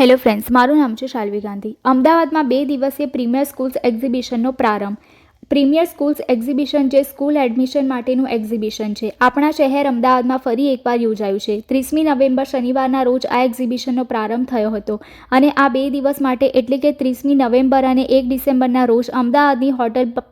Hello friends મારું નામ છે શાલ્વી ગાંધી. અમદાવાદમાં બે દિવસીય પ્રીમિયર સ્કૂલ્સ એક્ઝિબિશનનો પ્રારંભ. પ્રીમિયર સ્કૂલ્સ એક્ઝિબિશન જે સ્કૂલ એડમિશન માટેનું એક્ઝિબિશન છે. આપણા શહેર અમદાવાદમાં ફરી એકવાર યોજાયું છે. ત્રીસમી નવેમ્બર શનિવારના રોજ આ એક્ઝિબિશનનો પ્રારંભ થયો હતો અને આ બે દિવસ માટે એટલે કે ત્રીસમી નવેમ્બર અને એક ડિસેમ્બરના રોજ અમદાવાદની હોટલ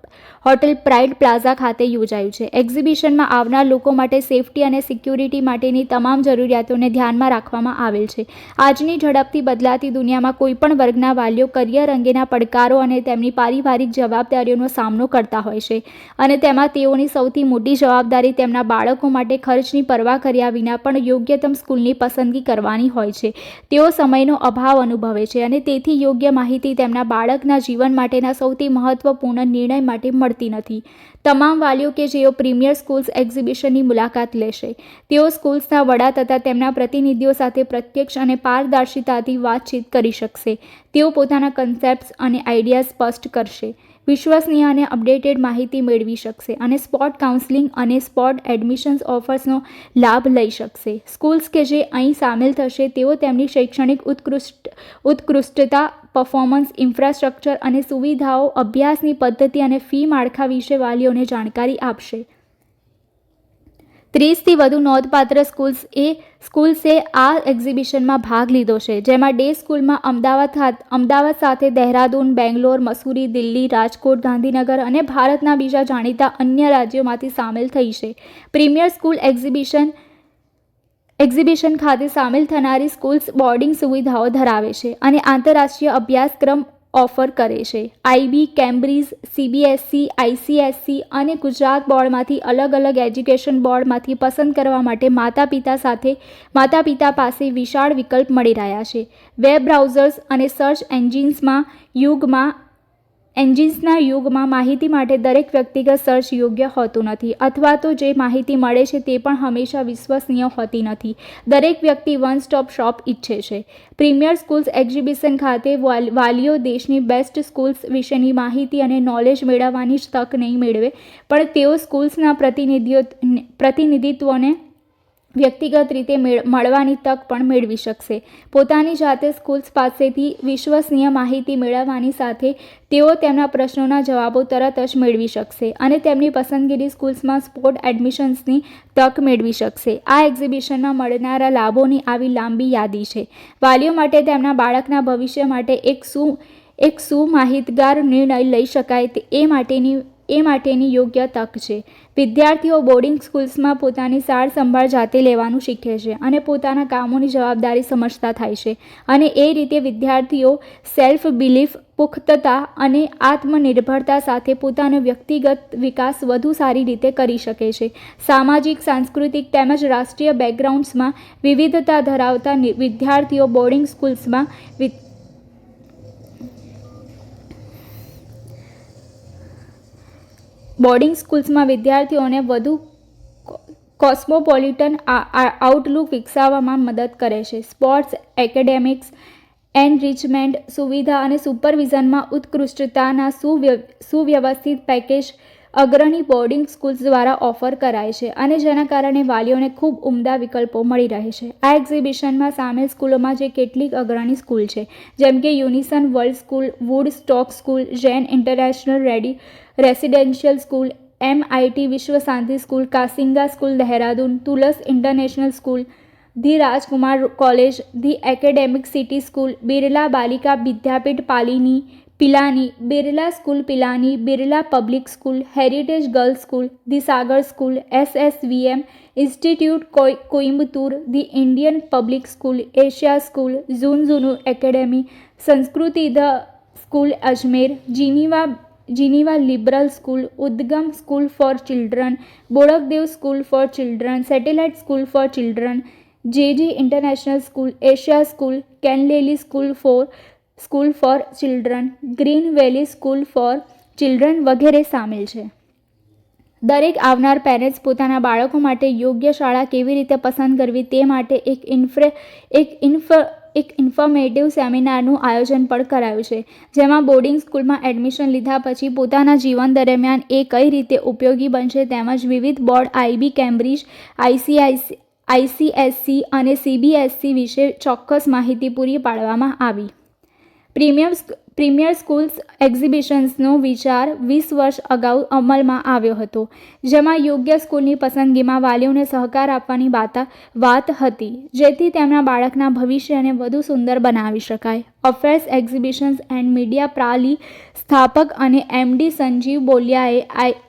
હોટેલ પ્રાઇડ પ્લાઝા ખાતે યોજાયું છે. એક્ઝિબિશનમાં આવનાર લોકો માટે સેફટી અને સિક્યુરિટી માટેની તમામ જરૂરિયાતોને ધ્યાનમાં રાખવામાં આવેલ છે. આજની ઝડપથી બદલાતી દુનિયામાં કોઈપણ વર્ગના વાલીઓ કરિયર અંગેના પડકારો અને તેમની પારિવારિક જવાબદારીઓનો સામનો કરતા હોય છે. અને તેમાં તેઓની સૌથી મોટી જવાબદારી તેમના બાળકો માટે ખર્ચની પરવા કર્યા વિના પણ યોગ્યતમ સ્કૂલની પસંદગી કરવાની હોય છે. તેઓ સમયનો અભાવ અનુભવે છે અને તેથી યોગ્ય માહિતી તેમના બાળકના જીવન માટેના સૌથી મહત્વપૂર્ણ નિર્ણય માટે મળતી નથી. તમામ વાલીઓ કે જેઓ પ્રીમિયર સ્કૂલ્સ એક્ઝિબિશનની મુલાકાત લેશે. તેઓ સ્કૂલ્સના વડા તથા તેમના પ્રતિનિધિઓ સાથે પ્રત્યક્ષ અને પારદર્શિતાથી વાતચીત કરી શકશે. તેઓ પોતાના કન્સેપ્ટ્સ અને આઈડિયા સ્પષ્ટ કરશે. વિશ્વસનીય અને અપડેટેડ માહિતી મેળવી શકશે અને સ્પોટ કાઉન્સેલિંગ અને સ્પોટ એડમિશન્સ ઓફર્સનો લાભ લઈ શકશે. સ્કૂલ્સ કે જે અહીં સામેલ થશે તેઓ તેમની શૈક્ષણિક ઉત્કૃષ્ટ, ઉત્કૃષ્ટતા પરફોર્મન્સ ઇન્ફ્રાસ્ટ્રક્ચર અને સુવિધાઓ, અભ્યાસની પદ્ધતિ અને ફી માળખા વિશે વાલીઓને જાણકારી આપશે. ત્રીસથી વધુ નોંધપાત્ર સ્કૂલ્સ એ સ્કૂલ્સે આ એક્ઝિબિશનમાં ભાગ લીધો છે, જેમાં ડે સ્કૂલમાં અમદાવાદ અમદાવાદ સાથે દહેરાદૂન, બેંગ્લોર, મસૂરી, દિલ્હી, રાજકોટ, ગાંધીનગર અને ભારતના બીજા જાણીતા અન્ય રાજ્યોમાંથી સામેલ થઈ છે. પ્રીમિયર સ્કૂલ એક્ઝિબિશન એક્ઝિબિશન ખાતે સામેલ થનારી સ્કૂલ્સ બોર્ડિંગ સુવિધાઓ ધરાવે છે અને આંતરરાષ્ટ્રીય અભ્યાસક્રમ ઓફર કરે છે. આઈબી, કેમ્બ્રિજ સીબીએસસી આઈસીએસસી અને ગુજરાત બોર્ડમાંથી અલગ અલગ એજ્યુકેશન બોર્ડમાંથી પસંદ કરવા માટે માતા પિતા સાથે માતા પિતા પાસે વિશાળ વિકલ્પ મળી રહ્યા છે. વેબ બ્રાઉઝર્સ અને સર્ચ એન્જિન્સમાં યુગમાં એન્જિન્સના યુગમાં માહિતી માટે દરેક વ્યક્તિગત સર્ચ યોગ્ય હોતું નથી અથવા તો જે માહિતી મળે છે તે પણ હંમેશા વિશ્વસનીય હોતી નથી. દરેક વ્યક્તિ વન સ્ટોપ શોપ ઈચ્છે છે. પ્રીમિયર સ્કૂલ્સ એક્ઝિબિશન ખાતે વાલ- વાલીઓ દેશની બેસ્ટ સ્કૂલ્સ વિશેની માહિતી અને નોલેજ મેળવવાની જ તક નહીં મેળવે. પણ તેઓ સ્કૂલ્સના પ્રતિનિધિઓ, પ્રતિનિધિત્વને વ્યક્તિગત રીતે મેળ- મળવાની તક પણ મેળવી શકશે. પોતાની જાતે સ્કૂલ્સ પાસેથી વિશ્વસનીય માહિતી મેળવવાની સાથે તેઓ તેમના પ્રશ્નોના જવાબો તરત જ મેળવી શકશે અને તેમની પસંદગીની સ્કૂલ્સમાં સ્પોર્ટ એડમિશન્સની તક મેળવી શકશે. આ એક્ઝિબિશનમાં મળનારા લાભોની આવી લાંબી યાદી છે. વાલીઓ માટે તેમના બાળકના ભવિષ્ય માટે એક સુ, એક સુમાહિતગાર નિર્ણય લઈ શકાય એ માટેની એ માટેની યોગ્ય તક છે. વિદ્યાર્થીઓ બોર્ડિંગ સ્કૂલ્સમાં પોતાની સાર સંભાળ જાતે લેવાનું શીખે છે અને પોતાના કામોની જવાબદારી સમજતા થાય છે અને એ રીતે વિદ્યાર્થીઓ સેલ્ફ બિલીફ પુખ્તતા અને આત્મનિર્ભરતા સાથે પોતાનો વ્યક્તિગત વિકાસ વધુ સારી રીતે કરી શકે છે. સામાજિક, સાંસ્કૃતિક તેમજ રાષ્ટ્રીય બેકગ્રાઉન્ડ્સમાં વિવિધતા ધરાવતા વિદ્યાર્થીઓ બોર્ડિંગ સ્કૂલ્સમાં બોર્ડિંગ સ્કૂલ્સમાં વિદ્યાર્થીઓને વધુ કોસ્મોપોલિટન આઉટલુક વિકસાવવામાં મદદ કરે છે. સ્પોર્ટ્સ એકેડેમિક્સ એનરિચમેન્ટ સુવિધા અને સુપરવિઝનમાં ઉત્કૃષ્ટતાના સુવ્ય, સુવ્યવસ્થિત પેકેજ અગ્રણી બોર્ડિંગ સ્કૂલ્સ દ્વારા ઓફર કરાય છે અને જેના કારણે વાલીઓને ખૂબ ઉમદા વિકલ્પો મળી રહે છે. આ એક્ઝિબિશનમાં સામેલ સ્કૂલોમાં જે કેટલીક અગ્રણી સ્કૂલ છે, જેમ કે Unison World School Woodstock school Jain international ready residential school MIT Vishwa Shanti school કાસિંગા school Dehradun Tulas international school the Rajkumar college the academic city school Birla Balika Vidyapeeth પાલિની Pilani, Birla school Pilani, Birla public school, heritage girls school, the Sagar school, SSVM institute Coimbatore, the Indian public school, Asia school Jhunjhunu academy, Sanskriti the school, Ajmer, Geneva Geneva liberal school, Udgam school for children, Bodakdev school for children, satellite school for children, JG international school, Asia school, કેનલેલી school for school for children, green valley school for children વગેરે સામેલ છે. દરેક આવનાર parents પોતાના બાળકો માટે યોગ્ય શાળા કેવી રીતે પસંદ કરવી તે માટે એક ઇન્ફ્રે, એક ઇન્ફ, એક ઇન્ફોર્મેટિવ સેમિનારનું આયોજન પણ કરાયું છે, જેમાં બોર્ડિંગ સ્કૂલમાં એડમિશન લીધા પછી પોતાના જીવન દરમિયાન એ કઈ રીતે ઉપયોગી બનશે તેમજ વિવિધ board IB, Cambridge, ICIC, ICSC અને સીબીએસસી વિશે ચોક્કસ માહિતી પૂરી પાડવામાં આવી. પ્રીમિયર પ્રીમિયર સ્કૂલ્સ એક્ઝિબિશન્સનો વિચાર વીસ વર્ષ અગાઉ અમલમાં આવ્યો હતો, જેમાં યોગ્ય સ્કૂલની પસંદગીમાં વાલીઓને સહકાર આપવાની વાત હતી, જેથી તેમના બાળકના ભવિષ્યને વધુ સુંદર બનાવી શકાય. અફેર્સ એક્ઝિબિશન્સ એન્ડ મીડિયા પ્રાલી સ્થાપક અને એમડી સંજીવ બોલિયાએ આઈ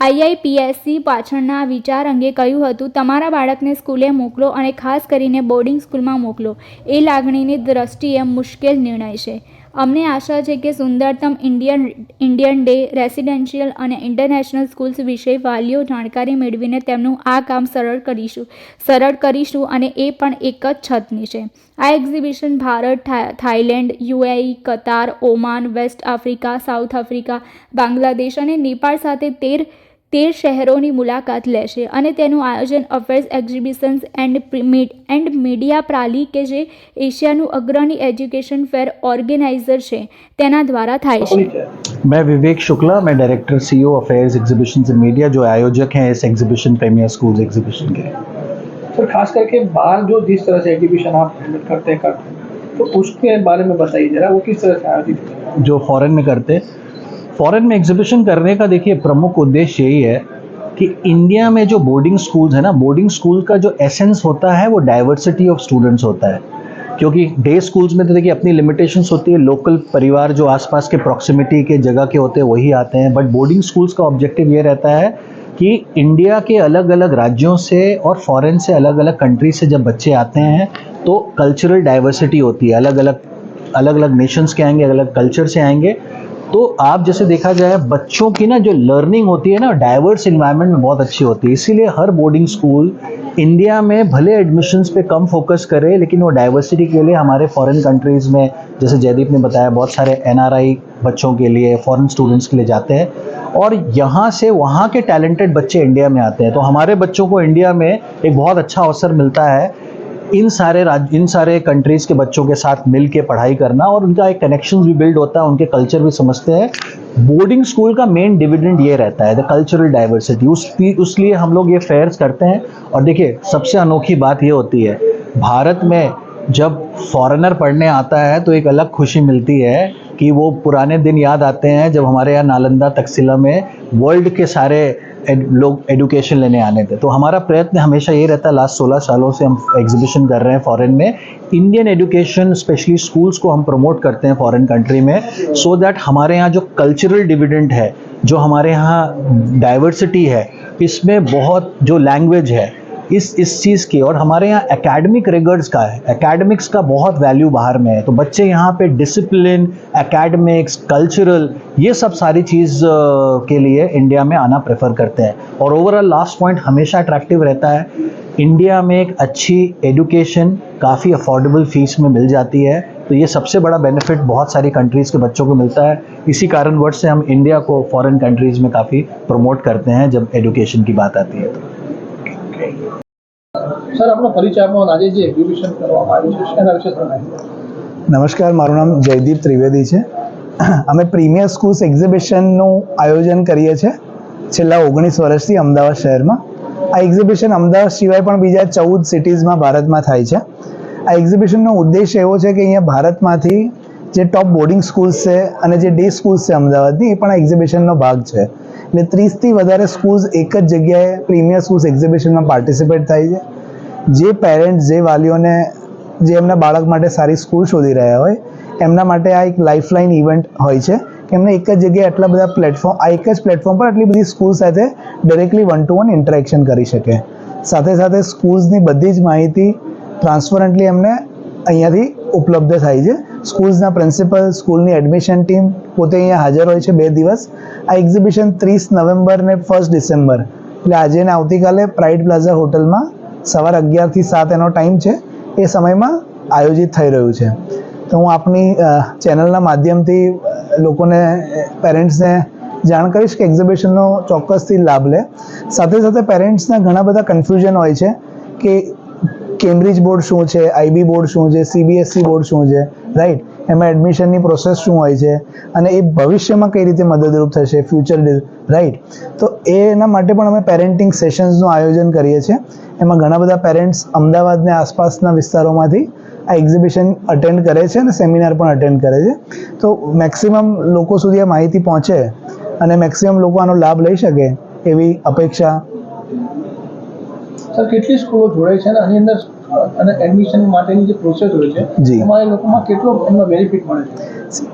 આઈઆઈપીએસસી પાછળના વિચાર અંગે કહ્યું હતું, તમારા બાળકને સ્કૂલે મોકલો અને ખાસ કરીને બોર્ડિંગ સ્કૂલમાં મોકલો. એ લાગણીની દ્રષ્ટિએ મુશ્કેલ નિર્ણય છે. અમને આશા છે કે સુંદરતમ ઇન્ડિયન ઇન્ડિયન ડે, રેસિડેન્શિયલ અને ઇન્ટરનેશનલ સ્કૂલ્સ વિશે વાલીઓ જાણકારી મેળવીને તેમનું આ કામ સરળ કરીશું સરળ કરીશું અને એ પણ એક જ છતની છે. આ exhibition Bharat Thailand, UAE, Qatar, Oman, West Africa, South Africa, Bangladesh અને નેપાળ સાથે તેર તેર શહેરોની મુલાકાત લેશે અને તેનું આયોજન affairs exhibitions and pre- and media પ્રાલી કે જે એશિયાનું અગ્રણી એજ્યુકેશન ફેર ઓર્ગેનાઇઝર છે તેના દ્વારા થાય છે मैं विवेक शुक्ला मैं director CEO affairs exhibition and media जो आयोजक हैं इस एग्जीबिशन प्रीमियर स्कूल्स एग्जीबिशन के सर खास करके बाहर जो जिस तरह से एग्जीबिशन आप करते हैं करते हैं तो उसके बारे में बताइए जरा वो किस तरह से आयोजित होता है जो फॉरेन में करते हैं फॉरेन में एग्जीबिशन करने का देखिए प्रमुख उद्देश्य यही है कि इंडिया में जो बोर्डिंग स्कूल्स है ना बोर्डिंग स्कूल का जो एसेंस होता है, वो डाइवर्सिटी ऑफ़ स्टूडेंट्स होता है। क्योंकि डे स्कूल्स में तो देखिए अपनी लिमिटेशंस होती है लोकल परिवार जो आसपास के प्रॉक्सिमिटी के जगह के होते हैं, वही आते हैं। बट बोर्डिंग स्कूल्स का ऑब्जेक्टिव ये रहता है कि इंडिया के अलग अलग राज्यों से और फॉरेन से अलग अलग कंट्री से जब बच्चे आते हैं तो कल्चरल डाइवर्सिटी होती है। अलग अलग अलग अलग नेशंस के आएँगे अलग अलग कल्चर से आएँगे। तो आप जैसे देखा जाए बच्चों की ना जो लर्निंग होती है ना डाइवर्स इन्वायरमेंट में बहुत अच्छी होती है। इसीलिए हर बोर्डिंग स्कूल इंडिया में भले एडमिशन्स पे कम फोकस करे, लेकिन वो डाइवर्सिटी के लिए हमारे फॉरेन कंट्रीज़ में, जैसे जयदीप ने बताया, बहुत सारे एनआरआई बच्चों के लिए फॉरेन स्टूडेंट्स के लिए जाते हैं। और यहाँ से वहाँ के टैलेंटेड बच्चे इंडिया में आते हैं। तो हमारे बच्चों को इंडिया में एक बहुत अच्छा अवसर मिलता है। इन सारे राज, इन सारे कंट्रीज़ के बच्चों के साथ मिल के पढ़ाई करना और उनका एक कनेक्शन भी बिल्ड होता है, उनके कल्चर भी समझते हैं। बोर्डिंग स्कूल का मेन डिविडेंड ये रहता है द कल्चरल डाइवर्सिटी उस उसलिए हम लोग ये फेयर्स करते हैं और देखिए, सबसे अनोखी बात ये होती है, भारत में जब फॉरेनर पढ़ने आता है तो एक अलग खुशी मिलती है कि वो पुराने दिन याद आते हैं जब हमारे यहाँ नालंदा तकसीला में वर्ल्ड के सारे एड, लोग एडुकेशन लेने आने थे। तो हमारा प्रयत्न हमेशा ये रहता है लास्ट सोलह सालों से हम एग्जीबिशन कर रहे हैं फॉरेन में। इंडियन एजुकेशन स्पेशली स्कूल्स को हम प्रमोट करते हैं फॉरेन कंट्री में सो so दैट हमारे यहाँ जो कल्चरल डिविडेंट है जो हमारे यहाँ डाइवर्सिटी है इसमें बहुत जो लैंग्वेज है इस इस चीज़ की। और हमारे यहाँ एकेडमिक रिगर्ड्स का है। एकेडमिक्स का बहुत वैल्यू बाहर में है। तो बच्चे यहाँ पे डिसिप्लिन एकेडमिक्स कल्चरल ये सब सारी चीज़ के लिए इंडिया में आना प्रेफर करते हैं। और ओवरऑल लास्ट पॉइंट हमेशा अट्रैक्टिव रहता है। इंडिया में एक अच्छी एजुकेशन काफ़ी अफोर्डेबल फ़ीस में मिल जाती है। तो ये सबसे बड़ा बेनिफिट बहुत सारी कंट्रीज़ के बच्चों को मिलता है। इसी कारणवश से हम इंडिया को फॉरेन कंट्रीज़ में काफ़ी प्रमोट करते हैं जब एजुकेशन की बात आती है तो। સર આપણો પરિચય આજે જે એક્ઝિબિશન કરવામાં આવ્યું છે એના વિશે નમસ્કાર, મારું નામ જયદીપ ત્રિવેદી છે. અમે પ્રીમિયર સ્કૂલ્સ એક્ઝિબિશનનું આયોજન કરીએ છીએ છેલ્લા ઓગણીસ વર્ષથી અમદાવાદ શહેરમાં. આ એક્ઝિબિશન અમદાવાદ સિવાય પણ બીજા ચૌદ સિટીઝમાં ભારતમાં થાય છે. આ એક્ઝિબિશનનો ઉદ્દેશ એવો છે કે અહીંયા ભારતમાંથી જે ટોપ બોર્ડિંગ સ્કૂલ્સ છે અને જે ડે સ્કૂલ્સ છે અમદાવાદની, એ પણ આ એક્ઝિબિશનનો ભાગ છે. એટલે ત્રીસથી વધારે સ્કૂલ્સ એક જ જગ્યાએ પ્રીમિયર સ્કૂલ્સ એક્ઝિબિશનમાં પાર્ટિસિપેટ થાય છે. જે પેરેન્ટ્સ જે વાલીઓને, જે એમના બાળક માટે સારી સ્કૂલ શોધી રહ્યા હોય, એમના માટે આ એક લાઇફલાઇન ઇવેન્ટ હોય છે કે એમને એક જ જગ્યાએ આટલા બધા પ્લેટફોર્મ આ એક જ પ્લેટફોર્મ પર આટલી બધી સ્કૂલ સાથે directly one to one interaction કરી શકે. સાથે સાથે સ્કૂલ્સની બધી જ માહિતી ટ્રાન્સપરન્ટલી એમને અહીંયાથી ઉપલબ્ધ થાય છે. સ્કૂલ્સના પ્રિન્સિપલ સ્કૂલની એડમિશન ટીમ પોતે અહીંયા હાજર હોય છે બે દિવસ. આ એક્ઝિબિશન ત્રીસ નવેમ્બર ને ફર્સ્ટ ડિસેમ્બર એટલે આજે ને આવતીકાલે પ્રાઇડ પ્લાઝા હોટલમાં સવારે અગિયારથી સાત એનો ટાઈમ છે, એ સમયમાં આયોજિત થઈ રહ્યું છે. તો હું આપની ચેનલના માધ્યમથી લોકોને પેરેન્ટ્સને જાણ કરીશ કે એક્ઝિબિશનનો ચોક્કસથી લાભ લે. સાથે સાથે પેરેન્ટ્સના ઘણા બધા કન્ફ્યુઝન હોય છે કે કેમ્બ્રિજ બોર્ડ શું છે આઈબી બોર્ડ શું છે સીબીએસસી બોર્ડ શું છે રાઈટ એમાં એડમિશનની પ્રોસેસ શું હોય છે અને એ ભવિષ્યમાં કઈ રીતે મદદરૂપ થશે ફ્યુચર રાઈટ તો એના માટે પણ અમે પેરેન્ટિંગ સેશન્સનું આયોજન કરીએ છીએ. એમાં ઘણા બધા પેરેન્ટ્સ અમદાવાદને આસપાસના વિસ્તારોમાંથી આ એક્ઝિબિશન અટેન્ડ કરે છે અને સેમિનાર પણ અટેન્ડ કરે છે. તો મેક્સિમમ લોકો સુધી આ માહિતી પહોંચે અને મેક્સિમમ લોકો આનો લાભ લઈ શકે એવી અપેક્ષા. સર કેટલી સ્કૂલો જોડાય છે અને આની અંદર અને એડમિશન માટેની જે પ્રોસેસ હોય છે જી. એમાં લોકોમાં કેટલો એમનો બેનિફિટ મળે છે?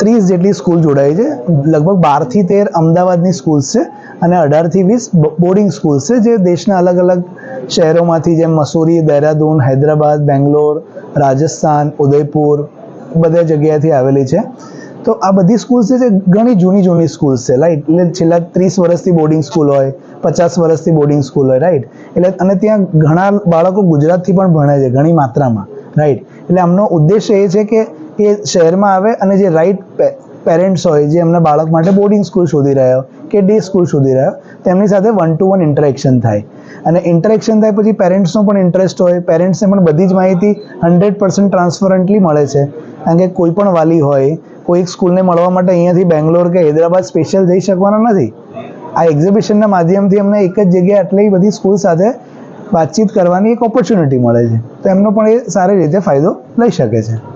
ત્રીસ જેટલી સ્કૂલ જોડાઈ છે. લગભગ બારથી તેર અમદાવાદની સ્કૂલ્સ છે અને અઢારથી વીસ બોર્ડિંગ સ્કૂલ્સ છે જે દેશના અલગ અલગ શહેરોમાંથી જેમ મસૂરી, દહેરાદૂન, હૈદરાબાદ, બેંગ્લોર, રાજસ્થાન, ઉદયપુર, બધા જગ્યાએથી આવેલી છે. તો આ બધી સ્કૂલ્સ છે જે ઘણી જૂની જૂની સ્કૂલ્સ છે રાઈટ એટલે છેલ્લા ત્રીસ વર્ષથી બોર્ડિંગ સ્કૂલ હોય, પચાસ વર્ષથી બોર્ડિંગ સ્કૂલ હોય રાઈટ એટલે અને ત્યાં ઘણા બાળકો ગુજરાતથી પણ ભણે છે, ઘણી માત્રામાં રાઈટ એટલે આમનો ઉદ્દેશ્ય એ છે કે એ શહેરમાં આવે અને જે રાઈટ પેરેન્ટ્સ હોય જે એમના બાળક માટે બોર્ડિંગ સ્કૂલ શોધી રહ્યો, કે ડે સ્કૂલ શોધી રહ્યો, તેમની સાથે વન ટુ વન ઇન્ટરેક્શન થાય. અને ઇન્ટરેક્શન થાય પછી પેરેન્ટ્સનો પણ ઇન્ટરેસ્ટ હોય પેરેન્ટ્સને પણ બધી જ માહિતી હંડ્રેડ પર્સન્ટ ટ્રાન્સપરન્ટલી મળે છે. કારણ કે કોઈ પણ વાલી હોય, કોઈ એક સ્કૂલને મળવા માટે અહીંયાથી બેંગ્લોર કે હૈદરાબાદ સ્પેશિયલ જઈ શકવાના નથી. આ એક્ઝિબિશનના માધ્યમથી અમને એક જ જગ્યાએ આટલી બધી સ્કૂલ સાથે વાતચીત કરવાની એક ઓપોર્ચ્યુનિટી મળે છે. તો એમનો પણ એ સારી રીતે ફાયદો લઈ શકે છે.